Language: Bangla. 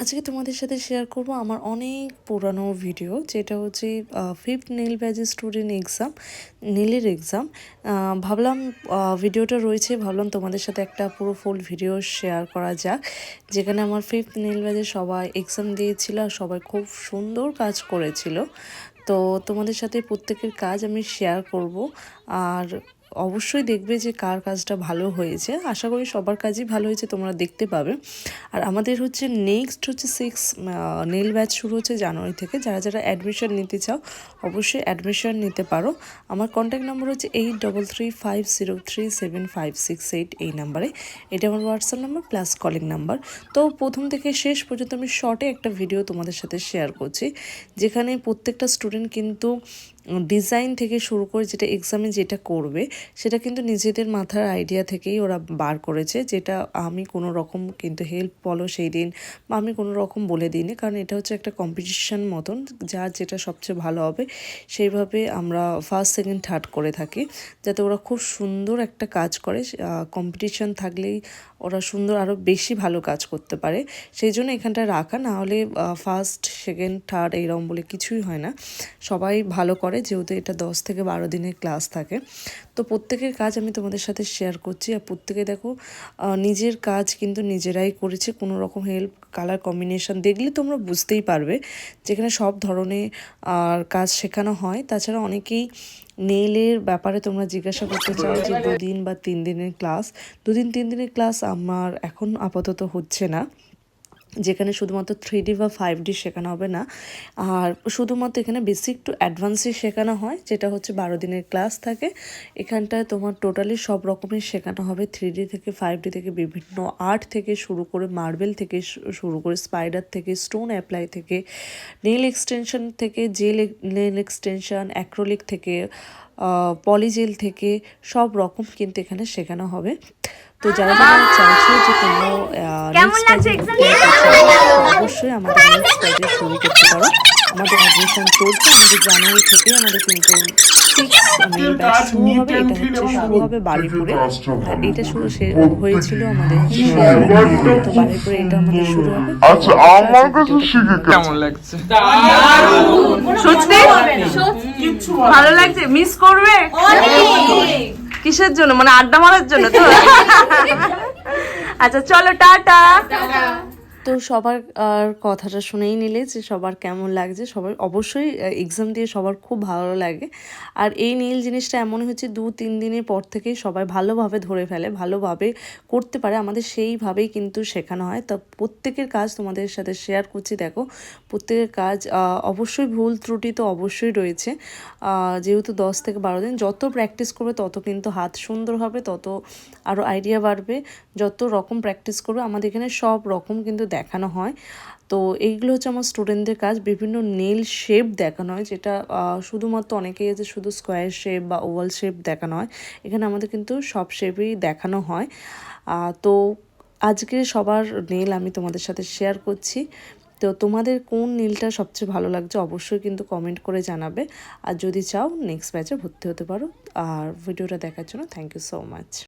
আজকে তোমাদের সাথে শেয়ার করব আমার অনেক পুরানো ভিডিও যেটা হচ্ছে ফিফথ নীল ব্যাচের স্টুডেন্ট এক্সাম নীলের এক্সাম ভাবলাম ভিডিওটা রয়েছে, ভাবলাম তোমাদের সাথে একটা পুরো ফুল ভিডিও শেয়ার করা যাক। যেখানে আমার ফিফথ নীল ব্যাজে সবাই এক্সাম দিয়েছিল, আর সবাই খুব সুন্দর কাজ করেছিল। তো তোমাদের সাথে প্রত্যেকের কাজ আমি শেয়ার করব, আর অবশ্যই দেখবে যে কার কাজটা ভালো হয়েছে। আশা করি সবার কাজই ভালো হয়েছে, তোমরা দেখতে পাবে। আর আমাদের হচ্ছে নেক্সট হচ্ছে সিক্স নেল ব্যাচ শুরু হচ্ছে জানুয়ারি থেকে। যারা যারা অ্যাডমিশন নিতে চাও, অবশ্যই অ্যাডমিশন নিতে পারো। আমার কন্ট্যাক্ট নাম্বার হচ্ছে eight double three five zero three seven five six eight এই নাম্বারে এটা আমার WhatsApp number plus calling number তো প্রথম থেকে শেষ পর্যন্ত আমি শর্টে একটা ভিডিও তোমাদের সাথে শেয়ার করছি, যেখানে প্রত্যেকটা স্টুডেন্ট কিন্তু ডিজাইন থেকে শুরু করে যেটা এক্সামে যেটা করবে সেটা কিন্তু নিজেদের মাথার আইডিয়া থেকেই ওরা বার করেছে, যেটা আমি কোনো রকম কিন্তু হেল্প বলো সেই দিন বা আমি কোনো রকম বলে দিইনি। কারণ এটা হচ্ছে একটা কম্পিটিশান মতন যার যেটা সবচেয়ে ভালো হবে সেইভাবে আমরা ফার্স্ট সেকেন্ড থার্ড করে থাকি। যাতে ওরা খুব সুন্দর একটা কাজ করে কম্পিটিশন থাকলেই ওরা সুন্দর আরও বেশি ভালো কাজ করতে পারে। সেই জন্য এখানটা রাখা, না হলে ফার্স্ট সেকেন্ড থার্ড এইরকম বলে কিছুই হয় না। সবাই ভালো করে, যেহেতু এটা দশ থেকে বারো দিনের ক্লাস থাকে। তো প্রত্যেকের কাজ আমি তোমাদের সাথে শেয়ার করছি। আর প্রত্যেকে দেখো নিজের কাজ কিন্তু নিজেরাই করেছে। কোনো রকম হেল্প কালার কম্বিনেশন দেখলে তোমরা বুঝতেই পারবে যেখানে সব ধরনের আর কাজ শেখানো হয়। তাছাড়া অনেকেই নেইলের ব্যাপারে তোমরা জিজ্ঞাসা করতে চাও যে দুদিন বা তিন দিনের ক্লাস দুদিন, তিন দিনের ক্লাস আমার এখন আপাতত হচ্ছে না। যেখানে শুধুমাত্র থ্রি ডি বা ফাইভ ডি শেখানো হবে না। আর শুধুমাত্র এখানে বেসিক টু অ্যাডভান্সই শেখানো হয়, যেটা হচ্ছে বারো দিনের ক্লাস থাকে। এখানটায় তোমার টোটালি সব রকমের শেখানো হবে। থ্রি ডি থেকে ফাইভ ডি থেকে বিভিন্ন আর্ট থেকে শুরু করে মার্বেল থেকে শুরু করে স্পাইডার থেকে স্টোন অ্যাপ্লাই থেকে নেল এক্সটেনশন থেকে জেল নেল এক্সটেনশন অ্যাক্রোলিক থেকে পলিজেল থেকে সব রকম কিন্তু এখানে শেখানো হবে। তো যারা যারা চাইছো যে তোমরা অবশ্যই আমাদের নেক্সট শুরু করতে পারো। আমাদের অ্যাডমিশন চলছে আমাদের জানুয়ারি থেকে আমাদের কিন্তু ব্যাচ শুরু হবে এটা হচ্ছে শুরু হবে বাড়িপুরে আর এটা শুরু সে হয়েছিল আমাদের তো এটা আমাদের শুরু হবে। আচ্ছা আমার কাছে শিখে কেমন লাগছে? সত্যি? ভালো লাগছে? মিস করবে? কিসের জন্য? মানে আড্ডা মারার জন্য তো? আচ্ছা চলো টাটা। তো সবার কথাটা শুনেই নিলে যে সবার কেমন লাগছে। সবার, অবশ্যই এক্সাম দিয়ে সবার খুব ভালো লাগে। আর এই নীল জিনিসটা এমন হচ্ছে, দু, তিন দিনের পর থেকেই সবাই ভালোভাবে ধরে ফেলে, ভালোভাবে করতে পারে। আমাদের সেইভাবেই কিন্তু শেখানো হয়। তো প্রত্যেকের কাজ তোমাদের সাথে শেয়ার করছি, দেখো। প্রত্যেকের কাজ অবশ্যই ভুল ত্রুটি তো অবশ্যই রয়েছে। যেহেতু দশ থেকে বারো দিন, যত প্র্যাকটিস করবে, তত কিন্তু হাত সুন্দর হবে, তত আরও আইডিয়া বাড়বে। যত রকম প্র্যাকটিস করবে, আমাদের এখানে সব রকম কিন্তু দেখানো হয়। তো এইগুলো হচ্ছে আমার স্টুডেন্টদের কাজ। বিভিন্ন নেল শেপ দেখানো হয়, যেটা শুধুমাত্র অনেকেই আছে শুধু স্কোয়ার শেপ বা ওভাল শেপ দেখানো হয়। এখানে আমাদের কিন্তু সব শেপই দেখানো হয়। তো আজকে সবার নেল আমি তোমাদের সাথে শেয়ার করছি। তো তোমাদের কোন নীলটা সবচেয়ে ভালো লাগছে অবশ্যই কিন্তু কমেন্ট করে জানাবে। আর যদি চাও নেক্সট ব্যাচে ভর্তি হতে পারো। আর ভিডিওটা দেখার জন্য থ্যাংক ইউ সো মাচ